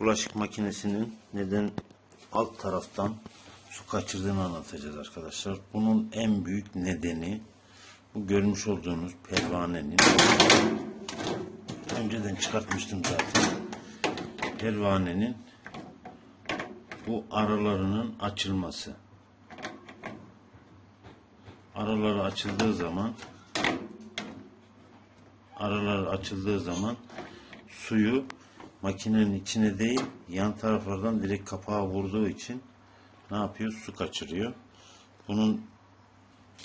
bulaşık makinesinin neden alt taraftan su kaçırdığını anlatacağız arkadaşlar. Bunun en büyük nedeni bu görmüş olduğunuz pervanenin önceden çıkartmıştım zaten. Pervanenin bu aralarının açılması. Araları açıldığı zaman araları açıldığı zaman suyu makinenin içine değil yan taraflardan direkt kapağa vurduğu için ne yapıyor? Su kaçırıyor. Bunun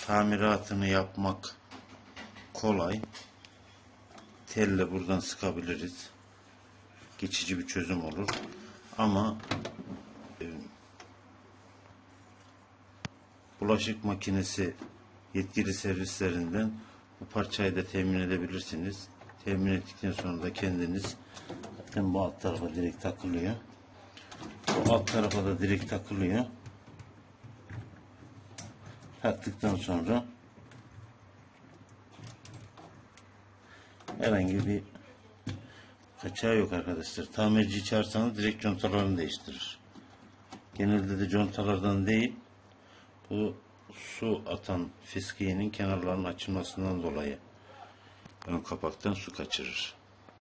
tamiratını yapmak kolay. Telle buradan sıkabiliriz. Geçici bir çözüm olur. Ama e, bulaşık makinesi yetkili servislerinden bu parçayı da temin edebilirsiniz. Temin ettikten sonra da kendiniz zaten bu alt tarafa direkt takılıyor. Bu alt tarafa da direkt takılıyor. Taktıktan sonra herhangi bir kaçağı yok arkadaşlar. Tamirci çağırsanız direkt contalarını değiştirir. Genelde de contalardan değil bu su atan fiskiyenin kenarlarının açılmasından dolayı ön kapaktan su kaçırır.